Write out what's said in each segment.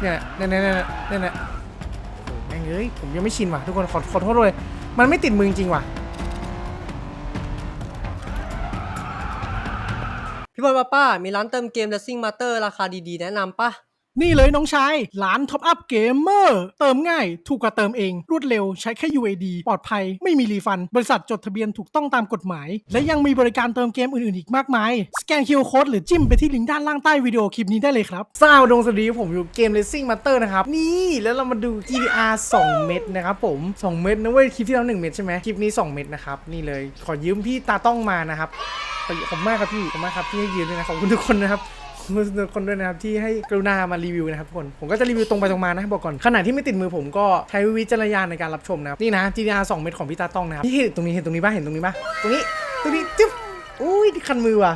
เนี่ยเนี่ยเนี่ยเนี่ยเนี่ยโอ้แม่งเอ้ยผมยังไม่ชินว่ะทุกคนขอขอโทษเลย มันไม่ติดมือจริงว่ะพี่บอลป้าป้ามีร้านเติมเกม Racing Master ราคาดีๆ แนะนำปะ นี่เลยน้องชายร้านท็อปอัพเกมเมอร์เติมง่าย ถูกกว่าเติมเอง รวดเร็วใช้แค่ UAD ปลอดภัย ไม่มีรีฟัน บริษัทจดทะเบียนถูกต้องตามกฎหมาย และยังมีบริการเติมเกมอื่น ๆ อีกมากมาย สแกน QR Code หรือจิ้มไปที่ลิงก์ด้านล่างใต้วิดีโอคลิปนี้ได้เลยครับสาวดงสวัสดีผมอยู่เกม Racing Master นะครับ นี่แล้วเรามาดู GTR 2 เม็ดนะครับผม 2 เม็ดนะเว้ยคลิปที่แล้ว1เม็ดใช่ไหมคลิปนี้ 2 เม็ดนะครับนี่เลยขอยืมพี่ตาต้องมานะครับขอบคุณมากครับพี่ขอบคุณมากครับที่ให้ยืมด้วยนะขอบคุณทุกคนนะครับ คุณคนด้วยนะครับที่ให้กรุณามารีวิวนะครับทุกคนผมก็จะรีวิวตรงไปตรงมานะบอกก่อนขนาดที่ไม่ติดมือผมก็ใช้วิจารณญาณในการรับชมนะครับนี่นะ GTR 2 เม็ดของพี่ตาต้องนะครับที่เห็นตรงนี้เห็นตรงนี้ป่ะเห็นตรงนี้ป่ะตรงนี้ตรงนี้จึ๊บ อุ้ยคันมือว่ะ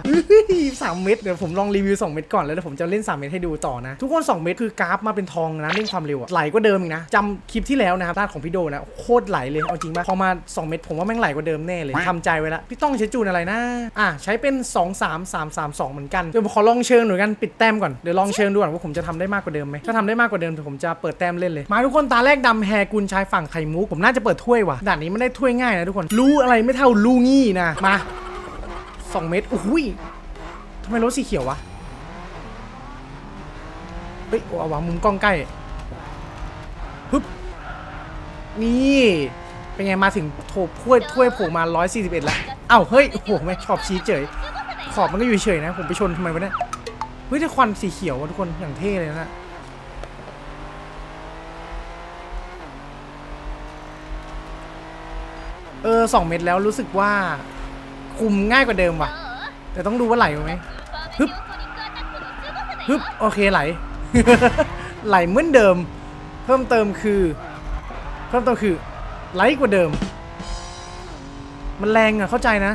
สามเม็ดเดี๋ยวผมลองรีวิว 2 เม็ดก่อนแล้วเดี๋ยวผมจะเล่น 3 เม็ดให้ดูต่อนะ ทุกคน 2 เม็ดคือกราฟมาเป็นทองนะเร่งความเร็วอะไหลกว่าเดิมอีกนะจำคลิปที่แล้วนะครับด้านของพี่โดนะโคตรไหลเลยเอาจริงป่ะพอมา 2 เม็ดผมว่าแม่งไหลกว่าเดิมแน่เลยทำใจไว้ล้วพี่ต้องใช้จูนอะไรนะอะใช้เป็น 2 3 3 3 2 เหมือนกันเดี๋ยวผมขอลองเชิงหน่อยกันปิดแต้มก่อนเดี๋ยวลองเชิงดูก่อนว่าผมจะทำได้มากกว่าเดิมไหมถ้าทำได้มากกว่าเดิมเดี๋ยวผมจะเปิดแต้มเล่นเลยมาทุกคนตาแรกดำแฮกุลชายฝั่งไข่มุกผมน่าจะเปิดถ้วยว่ะด่านนี้ไม่ได้ถ้วยง่ายนะทุกคนรู้อะไรไม่เท่ารู้งี้นะมา สองเมตรอุ้ยทำไมรถสีเขียววะ เฮ้ยโอ้เอาวะมุมกล้องใกล้ฮึบนี่เป็นไงมาถึงโถถ้วยถ้วยโผล่มา 141แล้วเอ้าเฮ้ยโอ้โหไม่ขอบชี้เฉย ขอบมันก็อยู่เฉยนะ ผมไปชนทำไมวะเนี่ยเฮ้ยแต่ควันสีเขียววะทุกคนอย่างเท่เลยนะเออสองเม็ดแล้วรู้สึกว่า คุมง่ายกว่าเดิมว่ะ แต่ต้องดูว่าไหลไหมฮึบฮึบโอเคไหล ไหลเหมือนเดิม เพิ่มเติมคือ เพิ่มเติมคือไหลกว่าเดิม มันแรงอะเข้าใจนะ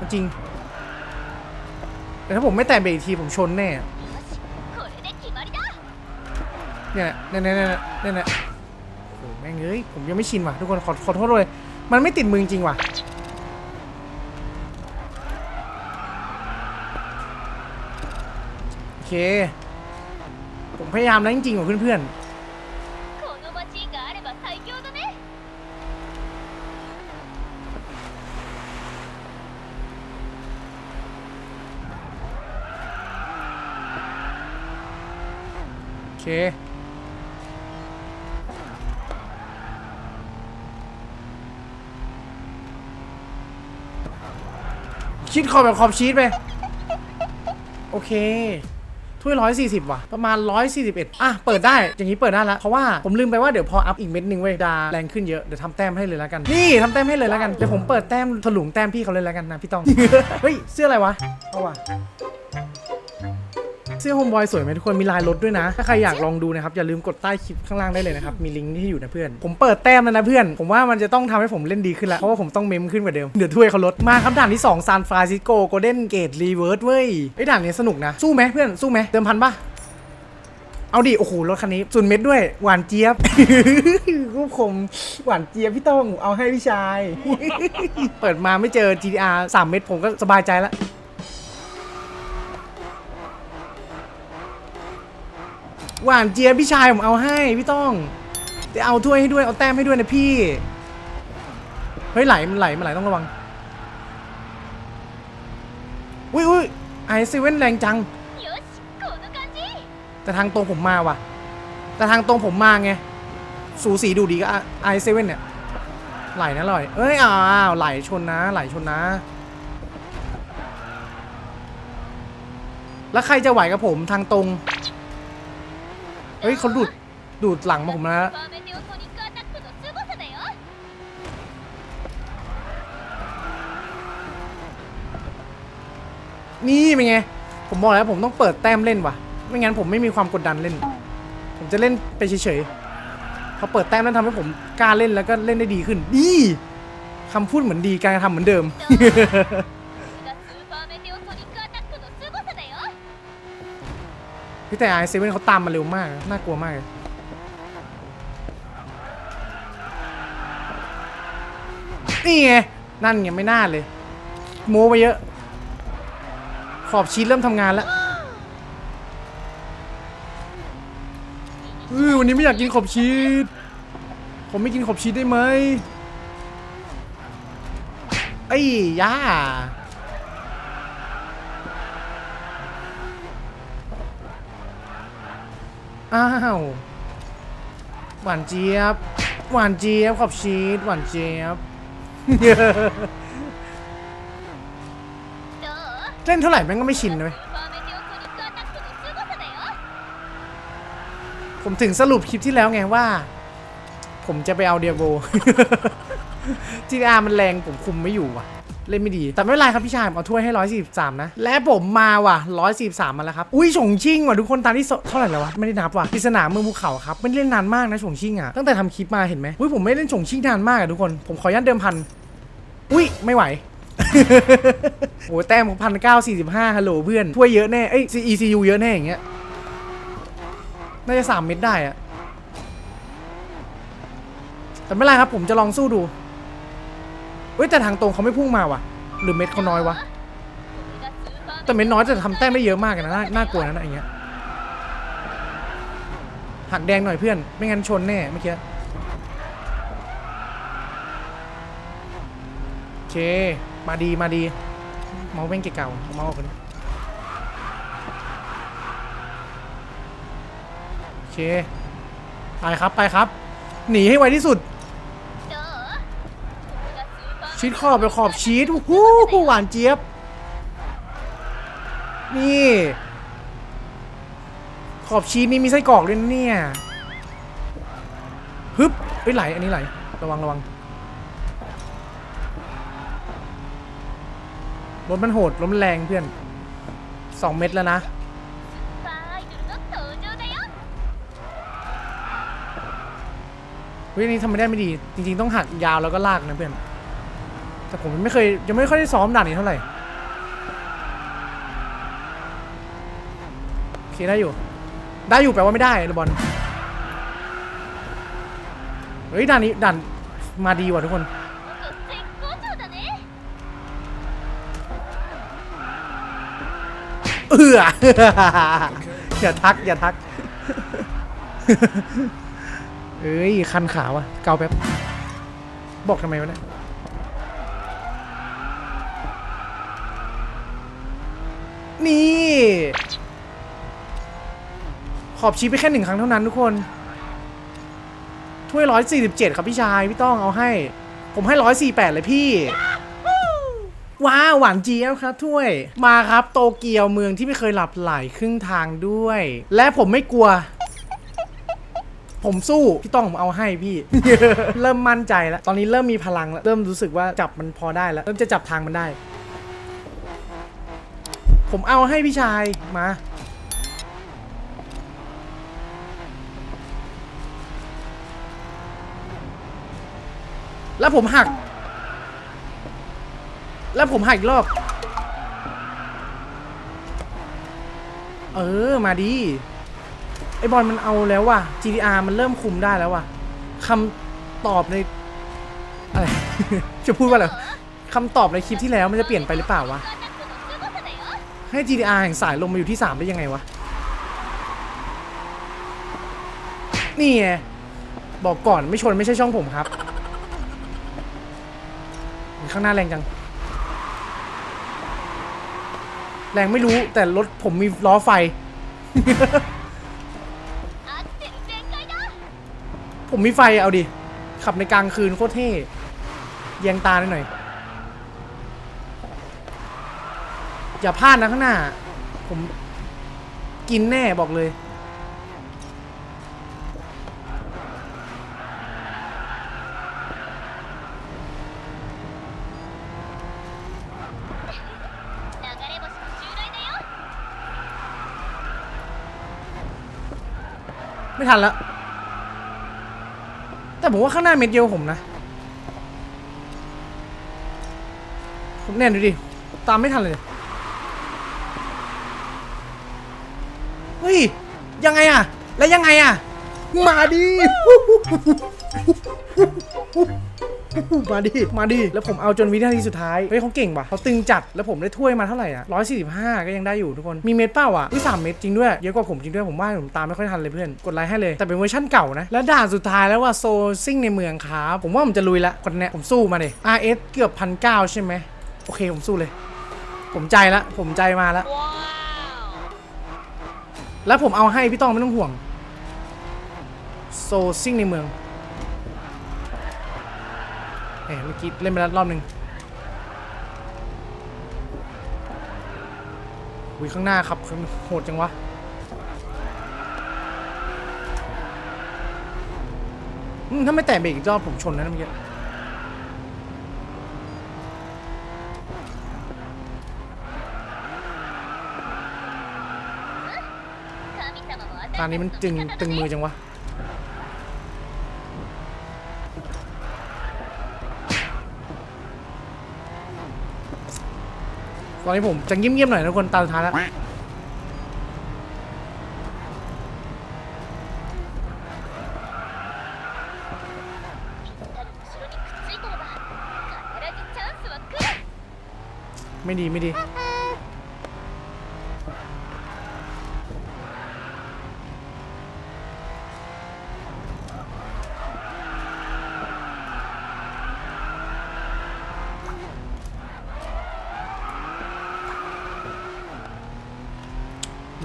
จริง แต่ถ้าผมไม่แตะเบรกทีผมชนแน่เนี่ยเนี่ยเนี่ยเนี่ยเนี่ยเนี่ยโอ้แม่งเอ้ยผมยังไม่ชินว่ะทุกคนขอขอโทษเลย มันไม่ติดมือจริงว่ะ โอเค ผมพยายามแล้วจริงๆของเพื่อนๆโอเคคิดขอบแบบขอบชีสไป โอเค ถ้วยร้อยสี่สิบว่ะ ประมาณร้อยสี่สิบเอ็ดอะ เปิดได้ อย่างนี้เปิดได้แล้วเพราะว่าผมลืมไปว่าเดี๋ยวพออัพอีกเม็ดหนึ่งเว้ยดาแรงขึ้นเยอะ เดี๋ยวทำแต้มให้เลยแล้วกัน นี่ทำแต้มให้เลยแล้วกัน เดี๋ยวผมเปิดแต้มถลุงแต้มพี่เขาเลยแล้วกันนะพี่ต้อง เฮ้ย เสื้ออะไรวะเอาว่ะ สื้อโฮมบอยสวยไหมทุกคนมีลายรถด้วยนะ ถ้าใครอยากลองดูนะครับ อย่าลืมกดใต้คลิปข้างล่างได้เลยนะครับ มีลิงก์ที่อยู่นะเพื่อน ผมเปิดแต้มแล้วนะเพื่อน ผมว่ามันจะต้องทำให้ผมเล่นดีขึ้นแล้วเพราะว่าผมต้องเมมขึ้นกว่าเดิม เดี๋ยวถ้วยเขาลดมาครับด่านที่2ซานฟรานซิสโกโกลเด้นเกตรีเวิร์สเว้ยไอ้ด่านนี้สนุกนะสู้ไหมเพื่อนสู้ไหมเติมพันปะเอาดิ โอ้โห รถคันนี้จุนเม็ดด้วย หวานเจี๊ยบรูปคม หวานเจี๊ยบพี่ต้อง เอาให้พี่ชาย เปิดมาไม่เจอ GTR 3 เม็ดผมก็สบายใจแล้ว หวานเจี๊ยบพี่ชายผมเอาให้พี่ต้องจะเอาถ้วยให้ด้วยเอาแต้มให้ด้วยนะพี่ เฮ้ยไหลมันไหลมันไหลต้องระวัง อุ้ยอุ้ยไอเซเว่นแรงจัง แต่ทางตรงผมมาว่ะ แต่ทางตรงผมมาไง สูสีดูดีก็ไอเซเว่นเนี่ย ไหลนะลอย เอ้ยอ้าวไหลชนนะ ไหลชนนะ แล้วใครจะไหวกับผมทางตรง เฮ้ยเขาดูดดูดหลังมาผมแล้วนี่เป็นไง ผมบอกแล้วผมต้องเปิดแต้มเล่นว่ะ ไม่งั้นผมไม่มีความกดดันเล่น ผมจะเล่นไปเฉยๆพอเปิดแต้มนั้นทำให้ผมกล้าเล่นแล้วก็เล่นได้ดีขึ้น ดีคำพูดเหมือนดีการกระทำเหมือนเดิม พี่แต่ไอเซเว่นเขาตามมาเร็วมาก น่ากลัวมากนี่ไง นั่นไงไม่น่าเลย โม้ไปเยอะ ขอบชีสเริ่มทำงานแล้วเออวันนี้ไม่อยากกินขอบชีสผมไม่กินขอบชีสได้ไหมไอ้ย่า้าวหวานเจี๊ยบหวานเจี๊ยบขอบชีสหวานเจี๊ยบเล่นเท่าไหร่แม่งก็ไม่ชินเลยผมถึงสรุปคลิปที่แล้วไงว่า ผมจะไปเอาเดียโบจีอามันแรงผมคุมไม่อยู่อะ เล่นไม่ดี แต่ไม่เป็นไรครับพี่ชายผมเอาถ้วยให้ 143 นะ และผมมาว่ะ 143 มาแล้วครับ อุ้ยฉงชิ่งว่ะทุกคนตามที่เท่าไหร่แล้ววะ ไม่ได้นับว่ะปริศนาเมืองภูเขาครับ ไม่ได้เล่นนานมากนะฉงชิ่งอะ ตั้งแต่ทำคลิปมาเห็นไหมอุ้ยผมไม่เล่นฉงชิ่งนานมากอะทุกคน ผมขอยันเดิมพัน อุ้ยไม่ไหวโอ้แต้มพันเก้าสี่สิบห้าฮัลโหลเพื่อน ถ้วยเยอะแน่ เอ้ย ECU เยอะแน่อย่างเงี้ย น่าจะสามเม็ดได้อะแต่ไม่เป็นไรครับผมจะลองสู้ดู เว้ยแต่ทางตรงเขาไม่พุ่งมาว่ะ หรือเม็ดเขาน้อยวะ แต่เม็ดน้อยจะทำแต้มไม่เยอะมากนะน่าน่ากลัวนะอย่างเงี้ย หักแดงหน่อยเพื่อน ไม่งั้นชนแน่เมื่อกี้ โอเค มาดีมาดี เมาส์แม่งเก่าๆเมาส์คนโอเค ไปครับไปครับ หนีให้ไวที่สุด ชิดขอบเป็นขอบชีสหูหูหวานเจี๊ยบ นี่ ขอบชีสนี่มีไส้กรอกด้วยเนี่ยฮึบไปไหลอันนี้ไหลระวังระวังรถมันโหดล้มแรงเพื่อนสองเม็ดแล้วนะเฮ้ยนี่ทำไม่ได้ไม่ดี จริง ๆ ต้องหักยาวแล้วก็ลากนะเพื่อน แต่ผมไม่เคยยังไม่ค่อยได้ซ้อมด่านนี้เท่าไหร่โอเคได้อยู่ ได้อยู่แปลว่าไม่ได้ลูกบอลเฮ้ยด่านนี้ด่านมาดีว่ะทุกคนเอออย่าทักอย่าทักเอ้ยคันขาวอะเกาแป๊บบอกทำไมวะเนี่ย นี่ ขอบชี้ไปแค่หนึ่งครั้งเท่านั้นทุกคน ถ้วยร้อยสี่สิบเจ็ดครับพี่ชาย พี่ต้องเอาให้ ผมให้ร้อยสี่แปดเลยพี่ ว้าวหวานเจี๊ยบครับถ้วย มาครับโตเกียวเมืองที่ไม่เคยหลับไหลครึ่งทางด้วย และผมไม่กลัวผมสู้ พี่ต้องผมเอาให้พี่ เริ่มมั่นใจแล้ว ตอนนี้เริ่มมีพลังแล้ว เริ่มรู้สึกว่าจับมันพอได้แล้ว เริ่มจะจับทางมันได้ ผมเอาให้พี่ชายมา แล้วผมหัก แล้วผมหักอีกรอบ เออ มาดีไอบอลมันเอาแล้วว่ะ GDR มันเริ่มคุมได้แล้วว่ะคำตอบในอะไร จะพูดว่าอะไรคำตอบในคลิปที่แล้วมันจะเปลี่ยนไปหรือเปล่าวะ ให้ GDR แห่งสายลงมาอยู่ที่ 3 ได้ยังไงวะ นี่ไง บอกก่อนไม่ชนไม่ใช่ช่องผมครับ ข้างหน้าแรงจัง แรงไม่รู้แต่รถผมมีล้อไฟ ผมมีไฟเอาดิ ขับในกลางคืนโคตรเท่แยงตาหน่อย อย่าพลาดนะข้างหน้า ผมกินแน่บอกเลย ไม่ทันแล้วแต่ผมว่าข้างหน้าเม็ดเดียวผมนะ ผมแน่นดูดิ ตามไม่ทันเลย แล้วยังไงอะมาดิ มาดิ มาดิ แล้วผมเอาจนวินาทีสุดท้าย เฮ้ยเขาเก่งว่ะเขาตึงจัด แล้วผมได้ถ้วยมาเท่าไหร่อะ145ก็ยังได้อยู่ทุกคน มีเม็ดเปล่าอะอุ้ยสามเม็ดจริงด้วย เยอะกว่าผมจริงด้วย ผมว่าผมตามไม่ค่อยทันเลยเพื่อน กดไลค์ให้เลย แต่เป็นเวอร์ชั่นเก่านะ แล้วด่านสุดท้ายแล้วว่าโซซิ่งในเมืองครับผมว่าผมจะลุยละคนเนี้ยผมสู้มาดิ RS เกือบพันเก้าใช่ไหมโอเคผมสู้เลย ผมใจละ ผมใจมาละว้าวแล้วผมเอาให้พี่ต้องไม่ต้องห่วง โซซิ่งในเมืองเฮ้เมื่อกี้เล่นไปแล้วรอบหนึ่งวิ่งข้างหน้าครับโหดจังวะถ้าไม่แตะเบรกอีกรอบผมชนนะเมื่อกี้ตอนนี้มันตึงตึงมือจังวะ ตอนนี้ผมจะเงียบๆหน่อยนะคนตาสุดท้ายแล้วไม่ดีไม่ดี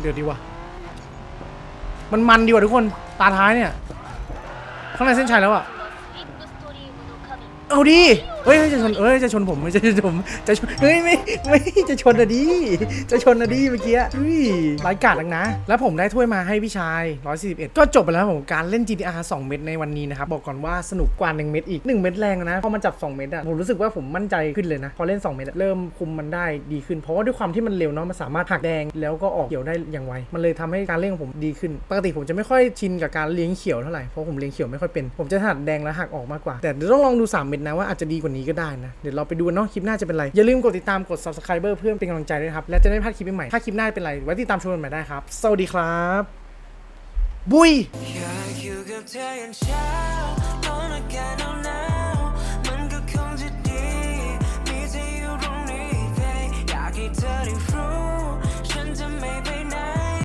เดือดดีว่ะ มันมันดีกว่าทุกคน ตาท้ายเนี่ย ข้างในเส้นชัยแล้วอะ เอาดี เฮ้ยจะชนเอ้ยจะชนผมไม่จะชนผมจะชนเฮ้ยไม่ไม่จะชนอะดิจะชนอะดิเมื่อกี้เฮ้ยร้ายกาจนักนะ แล้วผมได้ถ้วยมาให้พี่ชาย 141 ก็จบไปแล้วผมการเล่น GTR 2 เม็ดในวันนี้นะครับ บอกก่อนว่าสนุกกว่า 1 เม็ดอีก 1 เม็ดแรงนะพอมันจับ 2 เม็ดอะผมรู้สึกว่าผมมั่นใจขึ้นเลยนะ พอเล่น 2 เม็ดเริ่มคุมมันได้ดีขึ้น เพราะว่าด้วยความที่มันเร็วเนาะมันสามารถหักแดงแล้วก็ออกเขียวได้อย่างไวมันเลยทำให้การเล่นของผมดีขึ้น ปกติผมจะไม่ค่อยชินกับการเลี้ยงเขียวเท่าไหร่เพราะผมเลี้ยงเขียวไม่ค่อยเป็นผมจะถัดแดงแล้วหักออกมากกว่า แต่ต้องลองดู 3 เม็ดนะว่าอาจจะดีกว่านี้ก็ได้นะ เดี๋ยวเราไปดูนเนาะคลิปหน้าจะเป็นไร อย่าลืมกดติดตามกด subscriber เพื่อเป็นกำลังใจด้วยครับ และจะได้ไม่พลาดคลิปใหม่ถ้าคลิปหน้าเป็นไรไว้ติดตามชมกันใหม่ได้ครับ สวัสดีครับ บุย